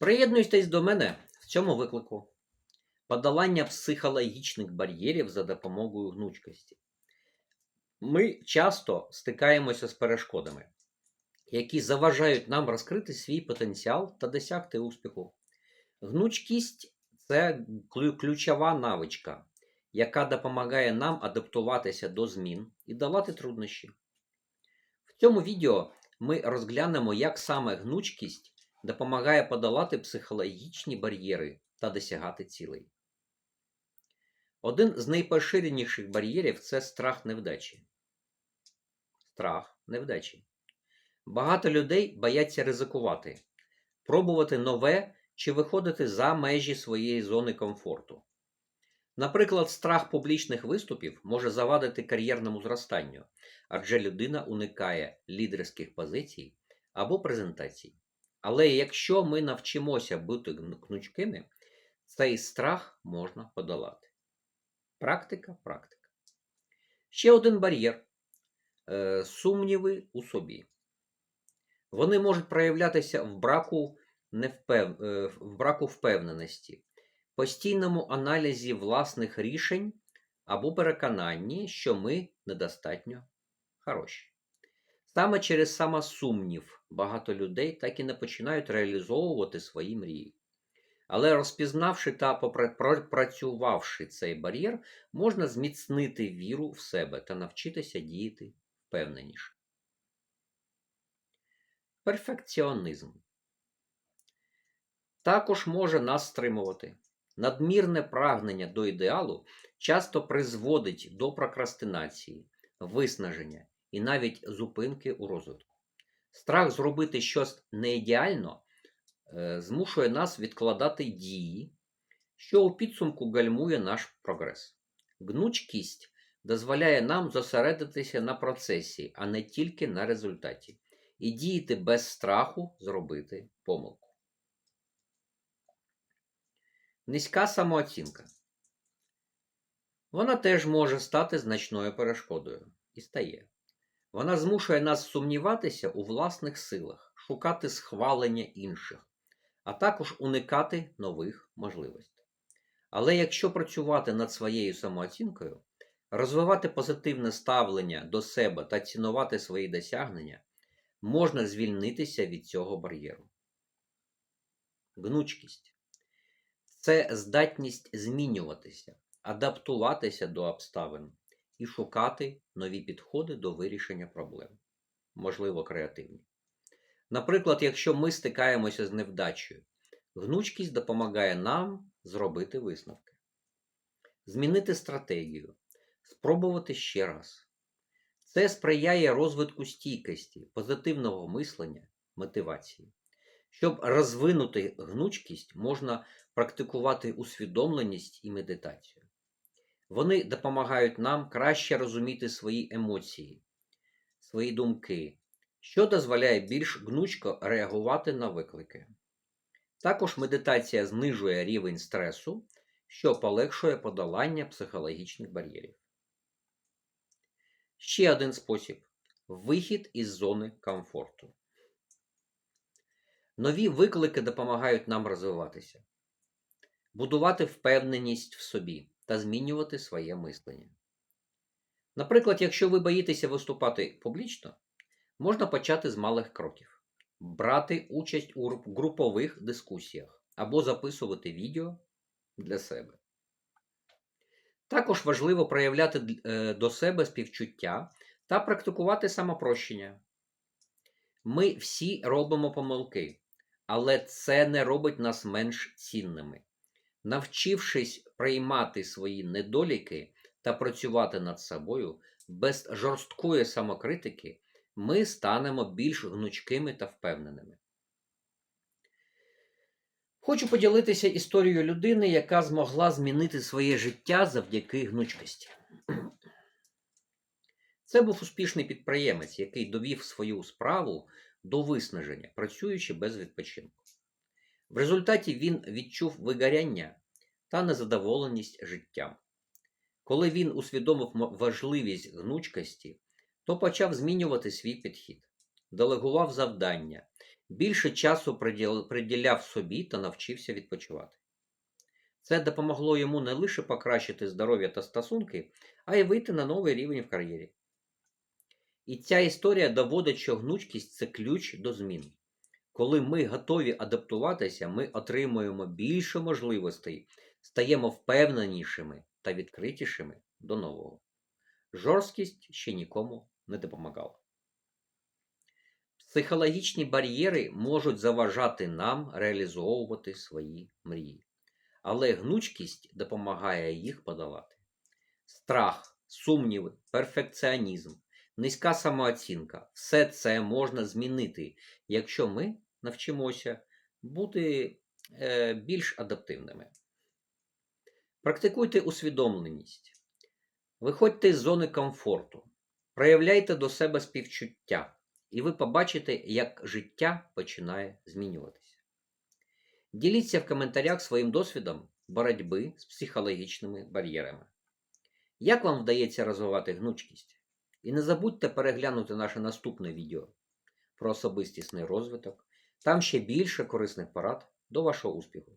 Приєднуйтесь до мене в цьому виклику. Подолання психологічних бар'єрів за допомогою гнучкості. Ми часто стикаємося з перешкодами, які заважають нам розкрити свій потенціал та досягти успіху. Гнучкість це ключова навичка, яка допомагає нам адаптуватися до змін і долати труднощі. В цьому відео ми розглянемо, як саме гнучкість допомагає подолати психологічні бар'єри та досягати цілей. Один з найпоширеніших бар'єрів це страх невдачі. Страх невдачі. Багато людей бояться ризикувати, пробувати нове чи виходити за межі своєї зони комфорту. Наприклад, страх публічних виступів може завадити кар'єрному зростанню, адже людина уникає лідерських позицій або презентацій. Але якщо ми навчимося бути гнучкими, цей страх можна подолати. Практика, практика. Ще один бар'єр е, сумніви у собі. Вони можуть проявлятися в браку, невпев... е, в браку впевненості, постійному аналізі власних рішень або переконанні, що ми недостатньо хороші. Саме через самосумнів багато людей так і не починають реалізовувати свої мрії. Але розпізнавши та пропрацювавши цей бар'єр, можна зміцнити віру в себе та навчитися діяти впевненіше. Перфекціонізм також може нас стримувати. Надмірне прагнення до ідеалу часто призводить до прокрастинації, виснаження і навіть зупинки у розвитку. Страх зробити щось не ідеально е, змушує нас відкладати дії, що у підсумку гальмує наш прогрес. Гнучкість дозволяє нам зосередитися на процесі, а не тільки на результаті, і діяти без страху зробити помилку. Низька самооцінка. Вона теж може стати значною перешкодою і стає. Вона змушує нас сумніватися у власних силах, шукати схвалення інших, а також уникати нових можливостей. Але якщо працювати над своєю самооцінкою, розвивати позитивне ставлення до себе та цінувати свої досягнення, можна звільнитися від цього бар'єру. Гнучкість це здатність змінюватися, адаптуватися до обставин і шукати нові підходи до вирішення проблем, можливо, креативні. Наприклад, якщо ми стикаємося з невдачею, гнучкість допомагає нам зробити висновки, змінити стратегію, спробувати ще раз. Це сприяє розвитку стійкості, позитивного мислення, мотивації. Щоб розвинути гнучкість, можна практикувати усвідомленість і медитацію. Вони допомагають нам краще розуміти свої емоції, свої думки, що дозволяє більш гнучко реагувати на виклики. Також медитація знижує рівень стресу, що полегшує подолання психологічних бар'єрів. Ще один спосіб вихід із зони комфорту. Нові виклики допомагають нам розвиватися, будувати впевненість в собі та змінювати своє мислення. Наприклад, якщо ви боїтеся виступати публічно, можна почати з малих кроків, брати участь у групових дискусіях або записувати відео для себе. Також важливо проявляти е, до себе співчуття та практикувати самопрощення. Ми всі робимо помилки, але це не робить нас менш цінними. Навчившись приймати свої недоліки та працювати над собою без жорсткої самокритики, ми станемо більш гнучкими та впевненими. Хочу поділитися історією людини, яка змогла змінити своє життя завдяки гнучкості. Це був успішний підприємець, який довів свою справу до виснаження, працюючи без відпочинку. В результаті він відчув вигоряння та незадоволеність життям. Коли він усвідомив важливість гнучкості, то почав змінювати свій підхід, делегував завдання, більше часу приділяв собі та навчився відпочивати. Це допомогло йому не лише покращити здоров'я та стосунки, а й вийти на новий рівень в кар'єрі. І ця історія доводить, що гнучкість це ключ до змін. Коли ми готові адаптуватися, ми отримуємо більше можливостей, стаємо впевненішими та відкритішими до нового. Жорсткість ще нікому не допомагала. Психологічні бар'єри можуть заважати нам реалізовувати свої мрії, але гнучкість допомагає їх подолати. Страх, сумніви, перфекціонізм, низька самооцінка все це можна змінити, якщо ми навчимося бути е, більш адаптивними. Практикуйте усвідомленість. Виходьте з зони комфорту, проявляйте до себе співчуття, і ви побачите, як життя починає змінюватися. Діліться в коментарях своїм досвідом боротьби з психологічними бар'єрами. Як вам вдається розвивати гнучкість? І не забудьте переглянути наше наступне відео про особистісний розвиток. Там ще більше корисних порад до вашого успіху.